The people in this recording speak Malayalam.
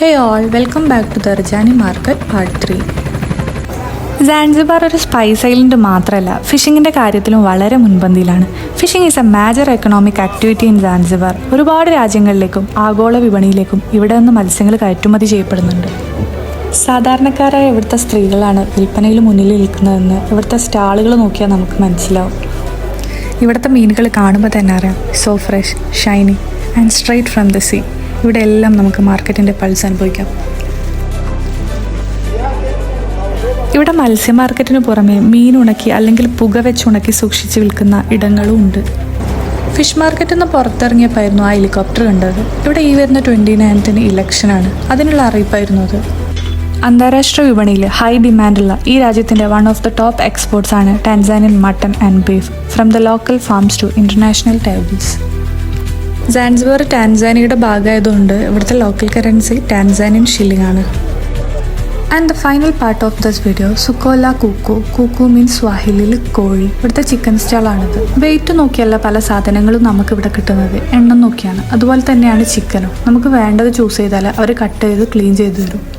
Hey all welcome back to Darajani market part three Zanzibar ഒരു സ്പൈസ് ഐലൻഡ് മാത്രമല്ല ഫിഷിങ്ങിന്റെ കാര്യത്തിലും വളരെ മുൻപന്തിയിലാണ്. Fishing is a major economic activity in Zanzibar ഒരുപാട് രാജ്യങ്ങളിലേക്കും ആഗോള വിപണിയിലേക്കും ഇവിടെ നിന്ന് മത്സ്യങ്ങൾ കയറ്റുമതി ചെയ്യപ്പെടുന്നുണ്ട്. സാധാരണക്കാരായ ഇവിടുത്തെ സ്ത്രീകളാണ് വിൽപ്പനയിൽ മുന്നിൽ നിൽക്കുന്നതെന്ന് ഇവിടുത്തെ സ്റ്റാളുകൾ നോക്കിയാൽ നമുക്ക് മനസ്സിലാവും. ഇവിടുത്തെ മീനുകൾ കാണുമ്പോൾ തന്നെ അറിയാം. So fresh shiny and straight from the sea ഇവിടെ എല്ലാം നമുക്ക് മാർക്കറ്റിന്റെ പൾസ് അനുഭവിക്കാം. ഇവിടെ മത്സ്യ മാർക്കറ്റിന് പുറമെ മീൻ ഉണക്കി അല്ലെങ്കിൽ പുക വെച്ച് ഉണക്കി സൂക്ഷിച്ച് വിൽക്കുന്ന ഇടങ്ങളും ഉണ്ട്. ഫിഷ് മാർക്കറ്റിൽ നിന്ന് പുറത്തിറങ്ങിയപ്പോയിരുന്നു ആ ഹെലികോപ്റ്റർ കണ്ടത്. ഇവിടെ ഈ വരുന്ന ട്വന്റി നയൻത്തിന് ഇലക്ഷനാണ്. അതിനുള്ള അറിയിപ്പായിരുന്നു അത്. അന്താരാഷ്ട്ര വിപണിയിൽ ഹൈ ഡിമാൻഡുള്ള ഈ രാജ്യത്തിന്റെ one of the top exports ആണ് Tanzanian mutton and beef from the local farms to international tables. Zanzibar ടാൻസാനിയുടെ ഭാഗമായതുകൊണ്ട് ഇവിടുത്തെ ലോക്കൽ കറൻസി ടാൻസാനിയൻ ഷില്ലിംഗ് ആണ്. And the final part of this video സുക്കോല കൂക്കു കൂക്കു മീൻസ് സ്വാഹിലിൽ കോഴി. ഇവിടുത്തെ ചിക്കൻ സ്റ്റാളാണിത് വെയിറ്റ് നോക്കിയല്ല പല സാധനങ്ങളും നമുക്ക് ഇവിടെ കിട്ടുന്നത്. എണ്ണം നോക്കിയാണ്. അതുപോലെ തന്നെയാണ് ചിക്കനും നമുക്ക് വേണ്ടത് ചൂസ് ചെയ്താൽ അവർ കട്ട് ചെയ്ത് ക്ലീൻ ചെയ്ത് തരും.